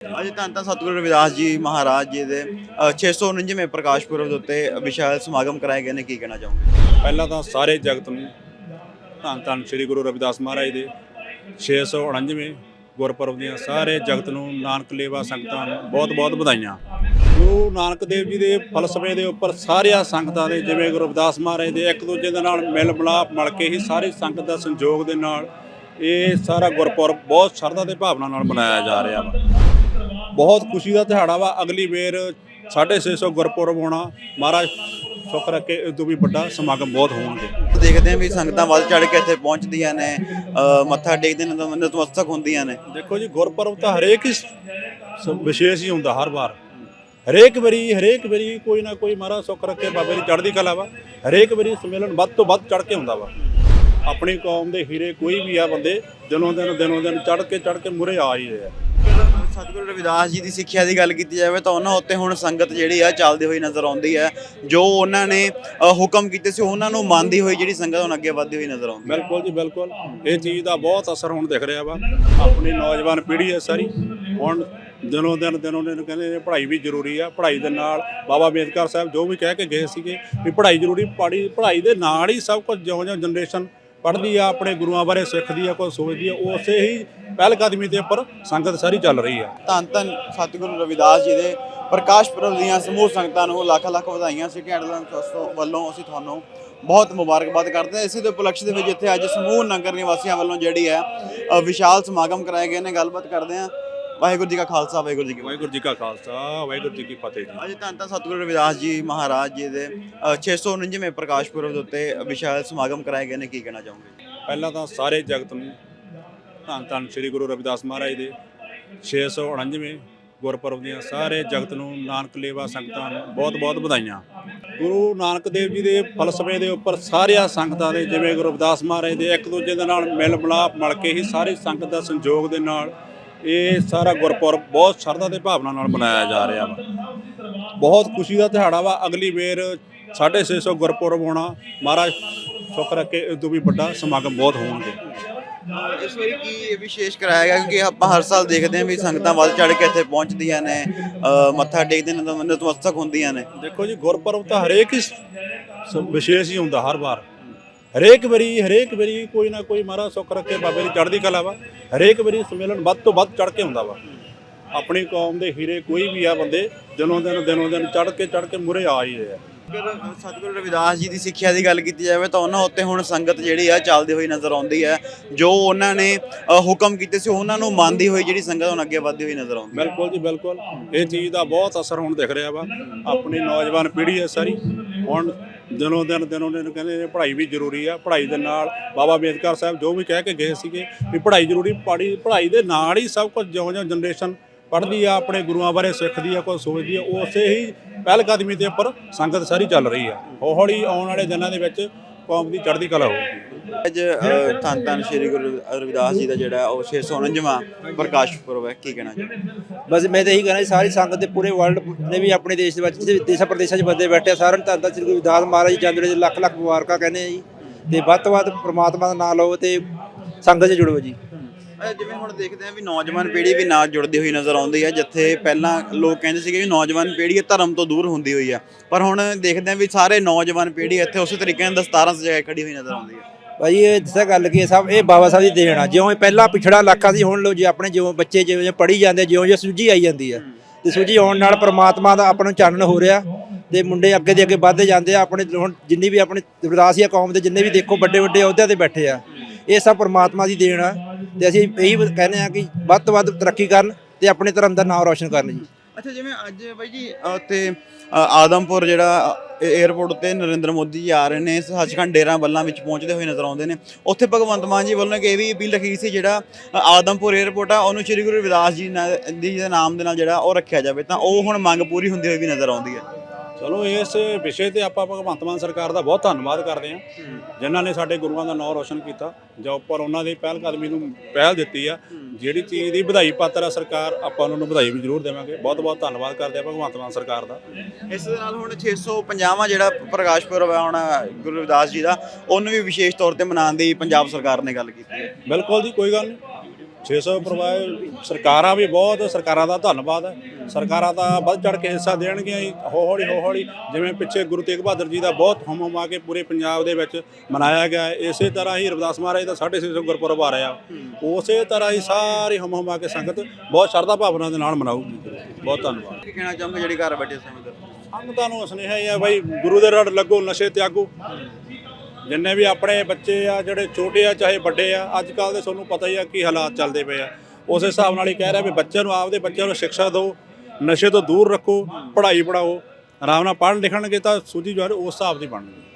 ਅੱਜ ਧੰਨ ਧੰਨ ਸਤਿਗੁਰੂ ਰਵਿਦਾਸ ਜੀ ਮਹਾਰਾਜ ਜੀ ਦੇ ਅ, 649ਵੇਂ ਪ੍ਰਕਾਸ਼ ਪੁਰਬ ਦੇ ਉੱਤੇ ਵਿਸ਼ਾਲ ਸਮਾਗਮ ਕਰਾਏ ਗਏ ਨੇ ਕੀ ਕਹਿਣਾ ਚਾਹੋਗੇ? ਪਹਿਲਾਂ ਤਾਂ ਸਾਰੇ ਜਗਤ ਨੂੰ ਧੰਨ ਧੰਨ ਸ੍ਰੀ ਗੁਰੂ ਰਵਿਦਾਸ ਮਹਾਰਾਜ ਦੇ 649ਵੇਂ ਗੁਰਪੁਰਬ ਦੀਆਂ ਸਾਰੇ ਜਗਤ ਨੂੰ ਨਾਨਕ ਲੇਵਾ ਸੰਗਤਾਂ ਨੂੰ ਬਹੁਤ-ਬਹੁਤ ਵਧਾਈਆਂ। ਗੁਰੂ ਨਾਨਕ ਦੇਵ ਜੀ ਦੇ ਫਲਸਫੇ ਦੇ ਉੱਪਰ ਸਾਰੀਆਂ ਸੰਗਤਾਂ ਦੇ ਜਿਵੇਂ ਗੁਰੂ ਰਵਿਦਾਸ ਮਹਾਰਾਜ ਦੇ ਇੱਕ ਦੂਜੇ ਦੇ ਨਾਲ ਮਿਲ ਮਿਲਾਪ ਮਿਲ ਕੇ ਹੀ ਸਾਰੀ ਸੰਗਤ ਦਾ ਸੰਯੋਗ ਦੇ ਨਾਲ ਇਹ ਸਾਰਾ ਗੁਰਪੁਰਬ ਬਹੁਤ ਸ਼ਰਧਾ ਤੇ ਭਾਵਨਾ ਨਾਲ ਮਨਾਇਆ ਜਾ ਰਿਹਾ ਵਾ। ਬਹੁਤ ਖੁਸ਼ੀ ਦਾ ਦਿਹਾੜਾ ਵਾ। ਅਗਲੀ ਵੇਰ 650 ਗੁਰਪੁਰਬ ਹੋਣਾ। ਮਹਾਰਾਜ ਸੁੱਖ ਰੱਖੇ ਇਹ ਤੋਂ ਵੀ ਵੱਡਾ ਸਮਾਗਮ ਬਹੁਤ ਹੋਣਗੇ। ਦੇਖਦੇ ਹਾਂ ਵੀ ਸੰਗਤਾਂ ਵੱਧ ਚੜ ਕੇ ਇੱਥੇ ਪਹੁੰਚਦੀਆਂ ਨੇ ਮੱਥਾ ਟੇਕਦੇ ਨੇ ਤਾਂ ਨਤਮਸਤਕ ਹੁੰਦੀਆਂ ਨੇ। ਦੇਖੋ ਜੀ ਗੁਰਪੁਰਬ ਤਾਂ ਹਰੇਕ ਹੀ ਵਿਸ਼ੇਸ਼ ਹੀ ਹੁੰਦਾ ਹਰ ਵਾਰ। ਹਰੇਕ ਵਾਰੀ ਹਰੇਕ ਵਾਰੀ ਕੋਈ ਨਾ ਕੋਈ ਮਹਾਰਾਜ ਸੁੱਖ ਰੱਖੇ ਬਾਬੇ ਦੀ ਚੜ੍ਹਦੀ ਕਲਾ ਵਾ। ਹਰੇਕ ਵਾਰੀ ਸੰਮੇਲਨ ਵੱਧ ਤੋਂ ਵੱਧ ਚੜ੍ਹ ਕੇ ਹੁੰਦਾ ਵਾ। ਆਪਣੀ ਕੌਮ ਦੇ ਹੀਰੇ ਕੋਈ ਵੀ ਆ ਬੰਦੇ ਦਿਨੋਂ ਦਿਨ ਦਿਨੋਂ ਦਿਨ ਚੜ੍ਹ ਕੇ ਚੜ੍ਹ ਕੇ ਮੁਰੇ ਆ ਹੀ ਰਹੇ ਆ। ਸਤਿਗੁਰੂ ਰਵਿਦਾਸ ਜੀ ਦੀ ਸਿੱਖਿਆ ਦੀ ਗੱਲ ਕੀਤੀ ਜਾਵੇ ਤਾਂ ਉਹਨਾਂ ਉੱਤੇ ਹੁਣ ਸੰਗਤ ਜਿਹੜੀ ਆ ਚੱਲਦੀ ਹੋਈ ਨਜ਼ਰ ਆਉਂਦੀ ਹੈ। ਜੋ ਉਹਨਾਂ ਨੇ ਹੁਕਮ ਕੀਤੇ ਸੀ, ਉਹਨਾਂ ਨੂੰ ਮੰਨਦੀ ਹੋਈ ਜਿਹੜੀ ਸੰਗਤ ਹੁਣ ਅੱਗੇ ਵਧਦੀ ਹੋਈ ਨਜ਼ਰ ਆਉਂਦੀ ਹੈ। ਬਿਲਕੁਲ ਜੀ, ਬਿਲਕੁਲ। ਇਹ ਚੀਜ਼ ਦਾ ਬਹੁਤ ਅਸਰ ਹੁਣ ਦਿਖ ਰਿਹਾ ਵਾ। ਆਪਣੀ ਨੌਜਵਾਨ ਪੀੜ੍ਹੀ ਹੈ ਸਾਰੀ। ਹੁਣ ਦਿਨੋਂ ਦਿਨ ਦਿਨੋਂ ਦਿਨ ਕਹਿੰਦੇ ਨੇ ਪੜ੍ਹਾਈ ਵੀ ਜ਼ਰੂਰੀ ਆ। ਪੜ੍ਹਾਈ ਦੇ ਨਾਲ ਬਾਬਾ ਅੰਬੇਦਕਰ ਸਾਹਿਬ ਜੋ ਵੀ ਕਹਿ ਕੇ ਗਏ ਸੀਗੇ ਵੀ ਪੜ੍ਹਾਈ ਜ਼ਰੂਰੀ, ਪੜ੍ਹਾਈ ਪੜ੍ਹਾਈ ਦੇ ਨਾਲ ਹੀ ਸਭ ਕੁਝ ਜਿਉਂ ਜਿਉਂ ਜਨਰੇਸ਼ਨ ਪੜ੍ਹਦੀ ਆ, ਆਪਣੇ ਗੁਰੂਆਂ ਬਾਰੇ ਸਿੱਖਦੀ ਆ ਕੋਈ ਸੋਚਦੀ ਆ, ਉਸੇ ਹੀ ਪਹਿਲ ਕਦਮੀ ਦੇ ਉੱਪਰ ਸੰਗਤ ਸਾਰੀ ਚੱਲ ਰਹੀ ਆ ਧੰਨ ਧੰਨ ਸਤਿਗੁਰੂ ਰਵਿਦਾਸ ਜੀ ਦੇ ਪ੍ਰਕਾਸ਼ ਪੁਰਬ ਦੀਆਂ ਸਮੂਹ ਸੰਗਤਾਂ ਨੂੰ ਲੱਖ ਲੱਖ ਵਧਾਈਆਂ। ਐਡਲਨ ਟਰਸਟ ਵੱਲੋਂ ਅਸੀਂ ਤੁਹਾਨੂੰ ਬਹੁਤ ਮੁਬਾਰਕਬਾਦ ਕਰਦੇ ਹਾਂ। ਇਸੇ ਦੇ ਉਪਲਕਸ਼ ਦੇ ਵਿੱਚ ਇੱਥੇ ਅੱਜ ਸਮੂਹ ਨਗਰ ਨਿਵਾਸੀਆਂ ਵੱਲੋਂ ਜਿਹੜੀ ਹੈ ਵਿਸ਼ਾਲ ਸਮਾਗਮ ਕਰਾਏ ਗਏ ਨੇ। ਗੱਲਬਾਤ ਕਰਦੇ ਹਾਂ। ਵਾਹਿਗੁਰੂ ਜੀ ਕਾ ਖਾਲਸਾ ਵਾਹਿਗੁਰੂ ਜੀ ਕੀ ਵਾਹਿਗੁਰੂ ਜੀ ਕਾ ਖਾਲਸਾ ਵਾਹਿਗੁਰੂ ਜੀ ਕੀ ਫਤਿਹ ਜੀ। ਅੱਜ ਧੰਨ ਧੰਨ ਸਤਿਗੁਰੂ ਰਵਿਦਾਸ ਜੀ ਮਹਾਰਾਜ ਜੀ ਦੇ ਅ, 649ਵੇਂ ਪ੍ਰਕਾਸ਼ ਪੁਰਬ ਦੇ ਉੱਤੇ ਵਿਸ਼ਾਲ ਸਮਾਗਮ ਕਰਾਏ ਗਏ ਨੇ। ਕੀ ਕਹਿਣਾ ਚਾਹੋਗੇ? ਪਹਿਲਾਂ ਤਾਂ ਸਾਰੇ ਜਗਤ ਨੂੰ ਧੰਨ ਧੰਨ ਸ੍ਰੀ ਗੁਰੂ ਰਵਿਦਾਸ ਮਹਾਰਾਜ ਦੇ। 649ਵੇਂ ਗੁਰਪੁਰਬ ਦੀਆਂ ਸਾਰੇ ਜਗਤ ਨੂੰ ਨਾਨਕ ਲੇਵਾ ਸੰਗਤਾਂ ਨੂੰ ਬਹੁਤ-ਬਹੁਤ ਵਧਾਈਆਂ। ਗੁਰੂ ਨਾਨਕ ਦੇਵ ਜੀ ਦੇ ਫਲਸਫੇ ਦੇ ਉੱਪਰ ਸਾਰੀਆਂ ਸੰਗਤਾਂ ਦੇ, ਜਿਵੇਂ ਗੁਰੂ ਰਵਿਦਾਸ ਮਹਾਰਾਜ ਦੇ ਇੱਕ ਦੂਜੇ ਦੇ ਨਾਲ ਮਿਲ ਮਿਲਾਪ ਮਿਲ ਕੇ ਹੀ ਸਾਰੀ ਸੰਗਤ ਦਾ ਸੰਯੋਗ ਦੇ ਨਾਲ ਇਹ ਸਾਰਾ ਗੁਰਪੁਰਬ ਬਹੁਤ ਸ਼ਰਧਾ ਤੇ ਭਾਵਨਾ ਨਾਲ ਮਨਾਇਆ ਜਾ ਰਿਹਾ ਵਾ। ਬਹੁਤ ਖੁਸ਼ੀ ਦਾ ਦਿਹਾੜਾ ਵਾ। ਅਗਲੀ ਵੇਰ 650 ਗੁਰਪੁਰਬ ਹੋਣਾ। ਮਹਾਰਾਜ, ਸੁੱਖ ਰੱਖੇ, ਇਹ ਤੋਂ ਵੀ ਵੱਡਾ ਸਮਾਗਮ ਬਹੁਤ ਹੋਣਗੇ। ਇਸ ਵਾਰੀ ਕੀ ਵਿਸ਼ੇਸ਼ ਕਰਾਇਆ ਗਿਆ ਕਿਉਂਕਿ ਆਪਾਂ ਹਰ ਸਾਲ ਦੇਖਦੇ ਹਾਂ ਵੀ ਸੰਗਤਾਂ ਵੱਧ ਚੜ ਕੇ ਇੱਥੇ ਪਹੁੰਚਦੀਆਂ ਨੇ ਅ, ਮੱਥਾ ਟੇਕਦੇ ਨੇ ਤਾਂ ਨਤਮਸਤਕ ਹੁੰਦੀਆਂ ਨੇ। ਦੇਖੋ ਜੀ ਗੁਰਪੁਰਬ ਤਾਂ ਹਰੇਕ ਹੀ ਸ- ਵਿਸ਼ੇਸ਼ ਹੀ ਹੁੰਦਾ ਹਰ ਵਾਰ। ਹਰੇਕ ਵਾਰੀ ਹਰੇਕ ਵਾਰੀ ਕੋਈ ਨਾ ਕੋਈ ਮਹਾਰਾਜ ਸੁੱਖ ਰੱਖੇ ਬਾਬੇ ਦੀ ਚੜ੍ਹਦੀ ਕਲਾ ਵਾ। ਹਰੇਕ ਵਾਰੀ ਸੰਮੇਲਨ ਵੱਧ ਤੋਂ ਵੱਧ ਚੜ੍ਹ ਕੇ ਹੁੰਦਾ ਵਾ। ਆਪਣੀ ਕੌਮ ਦੇ ਹੀਰੇ ਕੋਈ ਵੀ ਆ ਬੰਦੇ ਦਿਨੋਂ ਦਿਨ ਦਿਨੋਂ ਦਿਨ ਚੜ੍ਹ ਕੇ ਚੜ੍ਹ ਕੇ ਮੁਰੇ ਆ ਹੀ ਰਹੇ ਆ। ਅਗਰ ਸਤਿਗੁਰੂ ਰਵਿਦਾਸ ਜੀ ਦੀ ਸਿੱਖਿਆ ਦੀ ਗੱਲ ਕੀਤੀ ਜਾਵੇ ਤਾਂ ਉਹਨਾਂ ਉੱਤੇ ਹੁਣ ਸੰਗਤ ਜਿਹੜੀ ਆ ਚੱਲਦੀ ਹੋਈ ਨਜ਼ਰ ਆਉਂਦੀ ਹੈ। ਜੋ ਉਹਨਾਂ ਨੇ ਅ, ਹੁਕਮ ਕੀਤੇ ਸੀ ਉਹਨਾਂ ਨੂੰ ਮੰਨਦੀ ਹੋਈ ਜਿਹੜੀ ਸੰਗਤ ਹੁਣ ਅੱਗੇ ਵੱਧਦੀ ਹੋਈ ਨਜ਼ਰ ਆਉਂਦੀ ਹੈ। ਬਿਲਕੁਲ ਜੀ ਬਿਲਕੁਲ। ਇਹ ਚੀਜ਼ ਦਾ ਬਹੁਤ ਅਸਰ ਹੁਣ ਦਿਖ ਰਿਹਾ ਵਾ। ਆਪਣੀ ਨੌਜਵਾਨ ਪੀੜ੍ਹੀ ਹੈ ਸਾਰੀ। ਹੁਣ ਦਿਨੋਂ ਦਿਨ ਦਿਨੋਂ ਦਿਨ ਕਹਿੰਦੇ ਨੇ ਪੜ੍ਹਾਈ ਵੀ ਜ਼ਰੂਰੀ ਆ। ਪੜ੍ਹਾਈ ਦੇ ਨਾਲ ਬਾਬਾ ਅੰਬੇਦਕਰ ਸਾਹਿਬ ਜੋ ਵੀ ਕਹਿ ਕੇ ਗਏ ਸੀਗੇ ਵੀ ਪੜ੍ਹਾਈ ਜ਼ਰੂਰੀ ਪੜ੍ਹਾਈ ਪੜ੍ਹਾਈ ਦੇ ਨਾਲ ਹੀ ਸਭ ਕੁਝ ਜਿਉਂ ਜਿਉਂ ਜਨਰੇਸ਼ਨ ਪੜ੍ਹਦੀ ਆ ਆਪਣੇ ਗੁਰੂਆਂ ਬਾਰੇ ਸਿੱਖਦੀ ਆ ਕੋਈ ਸੋਚਦੀ ਆ ਉਸੇ ਹੀ ਪਹਿਲ ਕਦਮੀ ਦੇ ਉੱਪਰ ਸੰਗਤ ਸਾਰੀ ਚੱਲ ਰਹੀ ਆ। ਹੌਲੀ ਆਉਣ ਵਾਲੇ ਦਿਨਾਂ ਦੇ ਵਿੱਚ ਕੌਮ ਦੀ ਚੜ੍ਹਦੀ ਕਲਾ ਹੋਊਗੀ। ਅੱਜ ਧੰਨ ਧੰਨ ਸ਼੍ਰੀ ਗੁਰੂ ਰਵਿਦਾਸ ਜੀ ਦਾ ਜਿਹੜਾ ਉਹ 649ਵਾਂ ਪ੍ਰਕਾਸ਼ ਪੁਰਬ ਹੈ। ਕੀ ਕਹਿਣਾ ਚਾਹੁੰਦੇ ਬਸ ਮੈਂ ਤਾਂ ਇਹੀ ਕਹਿਣਾ ਜੀ, ਸਾਰੀ ਸੰਗਤ ਦੇ ਪੂਰੇ ਵਰਲਡ ਨੇ ਵੀ ਆਪਣੇ ਦੇਸ਼ ਦੇ ਵਿੱਚ ਜਿਹੜੇ ਦੇਸ਼ਾਂ ਪ੍ਰਦੇਸ਼ਾਂ 'ਚ ਬੰਦੇ ਬੈਠੇ ਆ, ਸਾਰਿਆਂ ਨੂੰ ਧੰਨ ਧੰਨ ਸ੍ਰੀ ਗੁਰੂ ਰਵਿਦਾਸ ਮਹਾਰਾਜ ਜੀ ਜਨਵਰੀ ਦੇ ਲੱਖ ਲੱਖ ਮੁਬਾਰਕਾਂ ਕਹਿੰਦੇ ਆ ਜੀ। ਤੇ ਵੱਧ ਤੋਂ ਵੱਧ ਪ੍ਰਮਾਤਮਾ ਦਾ ਨਾਮ ਲਓ ਤੇ ਸੰਗਤ 'ਚ ਜੁੜੋ ਜੀ। ਅ, ਜਿਵੇਂ ਹੁਣ ਦੇਖਦੇ ਆ ਵੀ ਨੌਜਵਾਨ ਪੀੜ੍ਹੀ ਵੀ ਨਾਲ ਜੁੜਦੀ ਹੋਈ ਨਜ਼ਰ ਆਉਂਦੀ ਹੈ ਜਿੱਥੇ ਪਹਿਲਾਂ ਲੋਕ ਕਹਿੰਦੇ ਸੀਗੇ ਵੀ ਨੌਜਵਾਨ ਪੀੜ੍ਹੀ ਇਹ ਧਰਮ ਤੋਂ ਦੂਰ ਹੁੰਦੀ ਹੋਈ ਆ। ਪਰ ਹੁਣ ਦੇਖਦੇ ਆ ਵੀ ਸਾਰੇ ਨੌਜਵਾਨ ਪੀੜ੍ਹੀ ਇੱਥੇ ਉਸੇ ਤਰੀਕੇ ਨਾਲ ਦਸਤਾਰਾਂ ਸਜਾਏ ਖੜੀ ਹੋਈ ਨਜ਼ਰ ਆਉਂਦੀ ਹੈ। ਭਾਈ ਇਹ ਦੱਸਿਆ ਗੱਲ ਕੀ ਹੈ ਸਭ ਇਹ ਬਾਬਾ ਸਾਹਿਬ ਦੀ ਦੇਣ ਆ। ਜਿਉਂ ਇਹ ਪਹਿਲਾਂ ਪਿਛੜਾ ਇਲਾਕਾ ਸੀ ਹੁਣ ਲੋ ਜੀ ਆਪਣੇ ਜਿਉਂ ਬੱਚੇ ਜਿਉਂ ਜਿਉਂ ਪੜ੍ਹੀ ਜਾਂਦੇ ਜਿਉਂ ਜਿਉਂ ਸੂਝੀ ਆਈ ਜਾਂਦੀ ਆ। ਤੇ ਸੂਝੀ ਆਉਣ ਨਾਲ ਪ੍ਰਮਾਤਮਾ ਦਾ ਆਪਾਂ ਨੂੰ ਚਾਨਣ ਹੋ ਰਿਹਾ। ਤੇ ਮੁੰਡੇ ਅੱਗੇ ਦੇ ਅੱਗੇ ਵੱਧਦੇ ਜਾਂਦੇ ਆ ਆਪਣੇ ਹੁਣ ਜਿੰਨੀ ਵੀ ਆਪਣੀ ਰਵਿਦਾਸੀਆ ਕੌਮ ਦੇ ਜਿੰਨੇ ਵੀ ਦੇਖੋ ਵੱਡੇ ਵੱਡੇ ਅਹੁਦਿਆਂ ਤੇ ਬੈਠੇ ਆ। ਇਹ ਸਭ ਪਰਮਾਤਮਾ ਦੀ ਦੇਣ ਆ ਤੇ ਅਸੀਂ ਇਹੀ ਕਹਿੰਦੇ ਆ ਕਿ ਵੱਧ ਤੋਂ ਵੱਧ ਤਰੱਕੀ ਕਰਨ ਤੇ ਆਪਣੇ ਧਰਮ ਦਾ ਨਾਮ ਰੌਸ਼ਨ ਕਰਨ ਜੀ। ਅੱਛਾ ਜਿਵੇਂ ਅੱਜ ਬਾਈ ਜੀ ਅ, ਆਦਮਪੁਰ ਜਿਹੜਾ 에ਅਰਪੋਰਟ ਉੱਤੇ ਨਰਿੰਦਰ ਮੋਦੀ ਜੀ ਆ ਰਹੇ ਨੇ ਸੱਚਖੰਡ ਡੇਰਾ ਬੱਲਾਂ ਵਿੱਚ ਪਹੁੰਚਦੇ ਹੋਏ ਨਜ਼ਰ ਆਉਂਦੇ ਨੇ। ਉੱਥੇ ਭਗਵੰਤ ਮਾਨ ਜੀ ਵੱਲੋਂ ਇੱਕ ਇਹ ਵੀ ਅਪੀਲ ਰੱਖੀ ਸੀ ਜਿਹੜਾ ਆਦਮਪੁਰ 에ਅਰਪੋਰਟ ਆ ਉਹਨੂੰ ਸ੍ਰੀ ਗੁਰੂ ਰਵਿਦਾਸ ਜੀ ਜੀ ਦੇ ਨਾਮ ਦੇ ਨਾਲ ਜਿਹੜਾ ਉਹ ਰੱਖਿਆ ਜਾਵੇ ਤਾਂ ਉਹ ਹੁਣ ਮੰਗ ਪੂਰੀ ਹੁੰਦੀ ਹੋਈ ਵੀ ਨਜ਼ਰ ਆਉਂਦੀ ਹੈ। ਚਲੋ ਇਸ ਵਿਸ਼ੇ ਤੇ ਆਪਾਂ ਭਗਵੰਤ ਮਾਨ ਸਰਕਾਰ ਦਾ ਬਹੁਤ ਧੰਨਵਾਦ ਕਰਦੇ ਹਾਂ। ਜਿਨ੍ਹਾਂ ਨੇ ਸਾਡੇ ਗੁਰੂਆਂ ਦਾ ਨਾਮ ਰੋਸ਼ਨ ਕੀਤਾ। ਜਾਂ ਉੱਪਰ ਉਹਨਾਂ ਦੀ ਪਹਿਲ ਕਦਮੀ ਨੂੰ ਪਹਿਲ ਦਿੱਤੀ ਆ। ਜਿਹੜੀ ਚੀਜ਼ ਦੀ ਵਧਾਈ ਪਾਤਰ ਆ ਸਰਕਾਰ ਆਪਾਂ ਉਹਨਾਂ ਨੂੰ ਵਧਾਈ ਵੀ ਜ਼ਰੂਰ ਦੇਵਾਂਗੇ। ਬਹੁਤ ਬਹੁਤ ਧੰਨਵਾਦ ਕਰਦੇ ਆ ਭਗਵੰਤ ਮਾਨ ਸਰਕਾਰ ਦਾ। ਇਸ ਦੇ ਨਾਲ ਹੁਣ 650ਵਾਂ ਜਿਹੜਾ ਪ੍ਰਕਾਸ਼ ਪੁਰਬ ਹੈ ਹੁਣ ਗੁਰੂ ਰਵਿਦਾਸ ਜੀ ਦਾ ਉਹਨੂੰ ਵੀ ਵਿਸ਼ੇਸ਼ ਤੌਰ ਤੇ ਮਨਾਉਣ ਦੀ ਪੰਜਾਬ ਸਰਕਾਰ ਨੇ ਗੱਲ ਕੀਤੀ ਹੈ। ਬਿਲਕੁਲ ਜੀ ਕੋਈ ਗੱਲ ਨਹੀਂ। 600 ਪਰਿਵਾਰ ਸਰਕਾਰਾਂ ਵੀ ਬਹੁਤ ਸਰਕਾਰਾਂ ਦਾ ਧੰਨਵਾਦ ਹੈ। ਸਰਕਾਰਾਂ ਦਾ ਵੱਧ ਚੜ ਕੇ ਹਿੱਸਾ ਦੇਣਗੀਆਂ ਹੀ ਹੌਲੀ ਹੌਲੀ। ਜਿਵੇਂ ਪਿੱਛੇ ਗੁਰੂ ਤੇਗ ਬਹਾਦਰ ਜੀ ਦਾ ਬਹੁਤ ਹਮ ਹਮਾ ਕੇ ਪੂਰੇ ਪੰਜਾਬ ਦੇ ਵਿੱਚ ਮਨਾਇਆ ਗਿਆ ਹੈ। ਇਸੇ ਤਰ੍ਹਾਂ ਹੀ ਰਵਿਦਾਸ ਮਹਾਰਾਜ ਦਾ 650 ਗੁਰਪੁਰਬ ਆ ਰਿਹਾ। ਉਸੇ ਤਰ੍ਹਾਂ ਹੀ ਸਾਰੀ ਹਮ ਹਮਾ ਕੇ ਸੰਗਤ ਬਹੁਤ ਸ਼ਰਧਾ ਭਾਵਨਾ ਦੇ ਨਾਲ ਮਨਾਊਗੀ। ਬਹੁਤ ਧੰਨਵਾਦ। ਕੀ ਕਹਿਣਾ ਚਾਹੋਗੇ ਜਿਹੜੀ ਘਰ ਬੈਠੇ ਸੰਗਤਾਂ? ਨੂੰ ਸੁਨੇਹਾ ਹੀ ਹੈ ਬਾਈ ਗੁਰੂ ਦੇ ਰੜ ਲੱਗੋ ਨਸ਼ੇ ਤਿਆਗੋ। ਜਿੰਨੇ ਵੀ ਆਪਣੇ ਬੱਚੇ ਆ, ਜਿਹੜੇ ਛੋਟੇ ਆ, ਚਾਹੇ ਵੱਡੇ ਆ ਅੱਜ ਕੱਲ ਦੇ ਤੁਹਾਨੂੰ ਪਤਾ ਹੀ ਆ ਕੀ ਹਾਲਾਤ ਚੱਲਦੇ ਪਏ ਆ। ਉਸ ਹਿਸਾਬ ਨਾਲ ਹੀ ਕਹਿ ਰਿਹਾ ਵੀ ਬੱਚਿਆਂ ਨੂੰ, ਆਪਦੇ ਬੱਚਿਆਂ ਨੂੰ ਸਿੱਖਿਆ ਦਿਓ, ਨਸ਼ੇ ਤੋਂ ਦੂਰ ਰੱਖੋ, ਪੜ੍ਹਾਈ ਪੜਾਓ ਆਰਾਮ ਨਾਲ ਪੜ੍ਹਨ ਲਿਖਣਗੇ ਤਾਂ ਸੂਝੀ ਜਵਾਰ ਉਸ ਹਿਸਾਬ ਦੀ ਬਣਨਗੇ